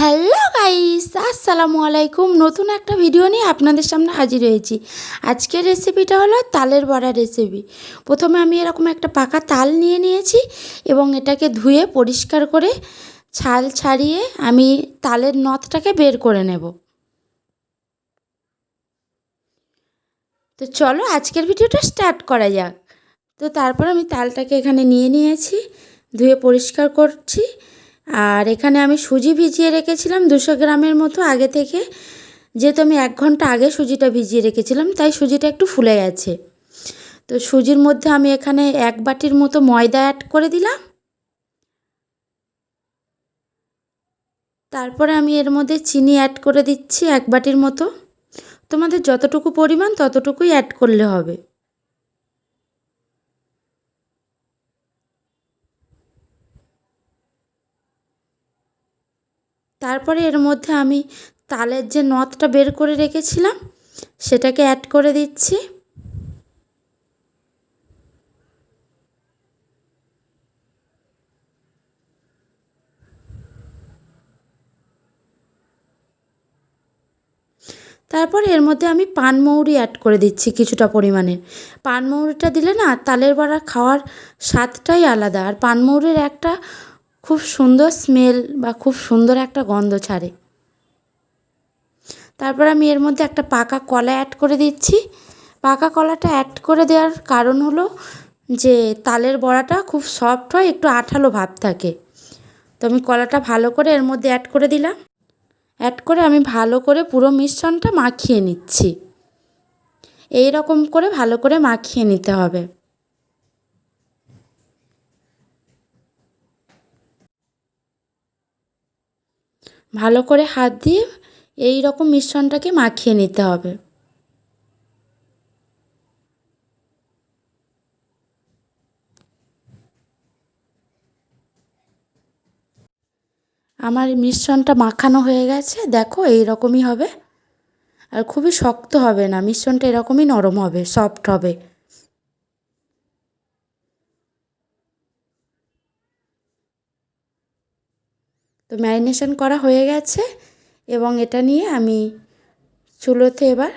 Hello guys আসসালামু আলাইকুম নতুন একটা ভিডিও নিয়ে আপনাদের সামনে হাজির হয়েছি। আজকের রেসিপিটা হলো তালের বড়া রেসিপি প্রথমে আমি এরকম একটা পাকা তাল নিয়ে নিয়েছি এবং এটাকে ধুয়ে পরিষ্কার করে ছাল ছাড়িয়ে আমি তালের নথটাকে বের করে নেব। তো চলো আজকের ভিডিওটা স্টার্ট করা যাক। তো তারপর আমি তালটাকে এখানে নিয়ে নিয়েছি, ধুয়ে পরিষ্কার করছি। আর এখানে আমি সুজি ভিজিয়ে রেখেছিলাম দুশো গ্রামের মতো আগে থেকে। যেহেতু আমি এক ঘণ্টা আগে সুজিটা ভিজিয়ে রেখেছিলাম, তাই সুজিটা একটু ফুলে গেছে। তো সুজির মধ্যে আমি এখানে এক বাটির মতো ময়দা অ্যাড করে দিলাম। তারপরে আমি এর মধ্যে চিনি অ্যাড করে দিচ্ছি এক বাটির মতো। তোমাদের যতটুকু পরিমাণ ততটুকুই অ্যাড করলে হবে। তারপরে এর মধ্যে আমি তালের যে নথটা বের করে রেখেছিলাম, সেটাকে অ্যাড করে দিচ্ছি। তারপর এর মধ্যে আমি পানমৌরি অ্যাড করে দিচ্ছি কিছুটা পরিমাণে। পানমৌরিটা দিলে না, তালের বড়া খাওয়ার স্বাদটাই আলাদা। আর পানমৌরির একটা খুব সুন্দর স্মেল বা খুব সুন্দর একটা গন্ধ ছাড়ে। তারপর আমি এর মধ্যে একটা পাকা কলা অ্যাড করে দিচ্ছি। পাকা কলাটা অ্যাড করে দেওয়ার কারণ হলো যে, তালের বড়াটা খুব সফট হয়, একটু আঠালো ভাব থাকে। তো আমি কলাটা ভালো করে এর মধ্যে অ্যাড করে দিলাম। অ্যাড করে আমি ভালো করে পুরো মিশ্রণটা মাখিয়ে নিচ্ছি। এই রকম করে ভালো করে মাখিয়ে নিতে হবে। ভালো করে হাত দিয়ে এই রকম মিশ্রণটাকে মাখিয়ে নিতে হবে। আমার মিশ্রণটা মাখানো হয়ে গেছে, দেখো এই রকমই হবে। আর খুবই শক্ত হবে না, মিশ্রণটা এরকমই নরম হবে, সফট হবে। তো ম্যারিনেশন করা হয়ে গেছে এবং এটা নিয়ে আমি চুলোতে এবার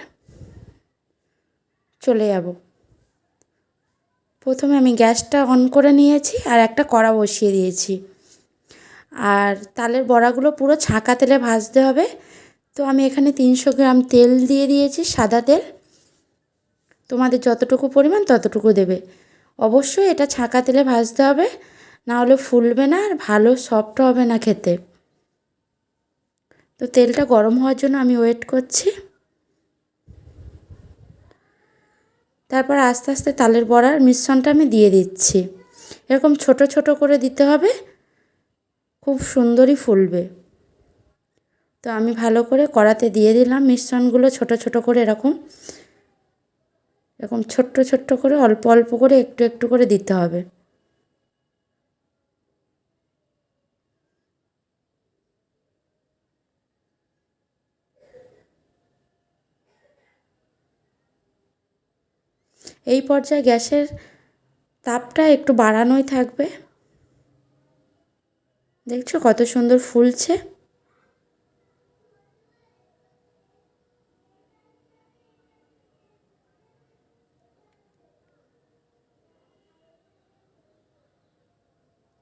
চলে যাব। প্রথমে আমি গ্যাসটা অন করে নিয়েছি আর একটা কড়া বসিয়ে দিয়েছি। আর তালের বড়াগুলো পুরো ছাঁকা তেলে ভাজতে হবে। তো আমি এখানে তিনশো গ্রাম তেল দিয়ে দিয়েছি সাদা তেল। তোমাদের যতটুকু পরিমাণ ততটুকু দেবে। অবশ্যই এটা ছাঁকা তেলে ভাজতে হবে। না হলে ফুলবে না আর ভালো সফট হবে না খেতে। তো তেলটা গরম হওয়ার জন্য আমি ওয়েট করছি। তারপর আস্তে আস্তে তালের বড়ার মিশ্রণটা আমি দিয়ে দিচ্ছি। এরকম ছোট ছোট করে দিতে হবে, খুব সুন্দরই ফুলবে। তো আমি ভালো করে কড়াতে দিয়ে দিলাম মিশ্রণগুলো ছোট ছোট করে এরকম। এরকম ছোট্ট ছোট্ট করে অল্প অল্প করে একটু একটু করে দিতে হবে। এই পর্যায়ে গ্যাসের তাপটা একটু বাড়ানোই থাকবে। দেখছ কত সুন্দর ফুলছে।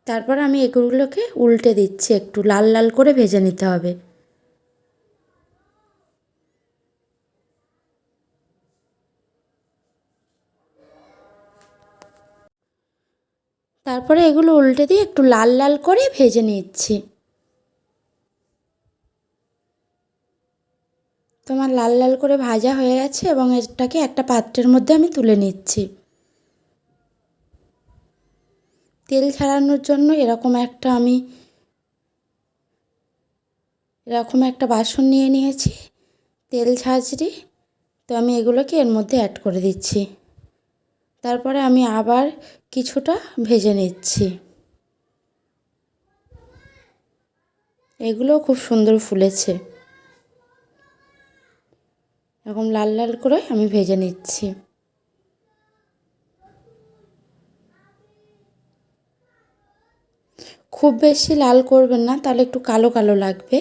তারপর আমি এগুলোকে উল্টে দিচ্ছি, একটু লাল লাল করে ভেজে নিতে হবে। তারপরে এগুলো উল্টে দিয়ে একটু লাল লাল করে ভেজে নিচ্ছি। তোমার লাল লাল করে ভাজা হয়ে গেছে এবং এটাকে একটা পাত্রের মধ্যে আমি তুলে নিচ্ছি। তেল ছাড়ানোর জন্য এরকম একটা আমি, এরকম একটা বাসন নিয়ে নিয়েছি, তেল ঝাঁঝরি। তো আমি এগুলোকে এর মধ্যে অ্যাড করে দিচ্ছি। তারপরে আমি আবার কিছুটা ভেজে নিচ্ছি। এগুলো খুব সুন্দর ফুলেছে। এরকম লাল লাল করে আমি ভেজে নিচ্ছি। খুব বেশি লাল করবেন না, তাহলে একটু কালো কালো লাগবে।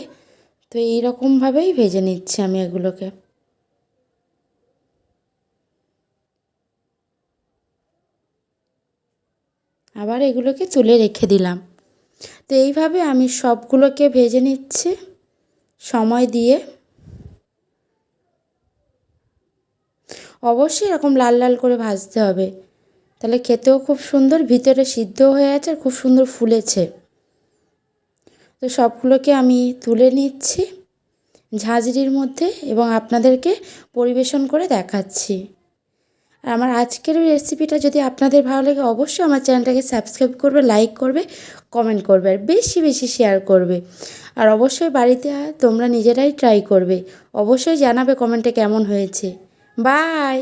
তো এই রকমভাবেই ভেজে নিচ্ছি আমি এগুলোকে। আবার এগুলোকে তুলে রেখে দিলাম। তো এইভাবে আমি সবগুলোকে ভেজে নিচ্ছি। সময় দিয়ে। অবশ্যই এরকম লাল লাল করে ভাজতে হবে। তাহলে খেতেও খুব সুন্দর, ভিতরে সিদ্ধ হয়ে আছে খুব সুন্দর ফুলেছে। তো সবগুলোকে আমি তুলে নিচ্ছি ঝাঁঝরির মধ্যে এবং আপনাদেরকে পরিবেশন করে দেখাচ্ছি। আমার আজকের রেসিপিটা যদি আপনাদের ভালো লাগে, অবশ্যই আমার চ্যানেলটাকে সাবস্ক্রাইব করবে লাইক করবে কমেন্ট করবে আর বেশি বেশি শেয়ার করবে। আর অবশ্যই বাড়িতে তোমরা নিজেরাই ট্রাই করবে। অবশ্যই জানাবে কমেন্টে কেমন হয়েছে। বাই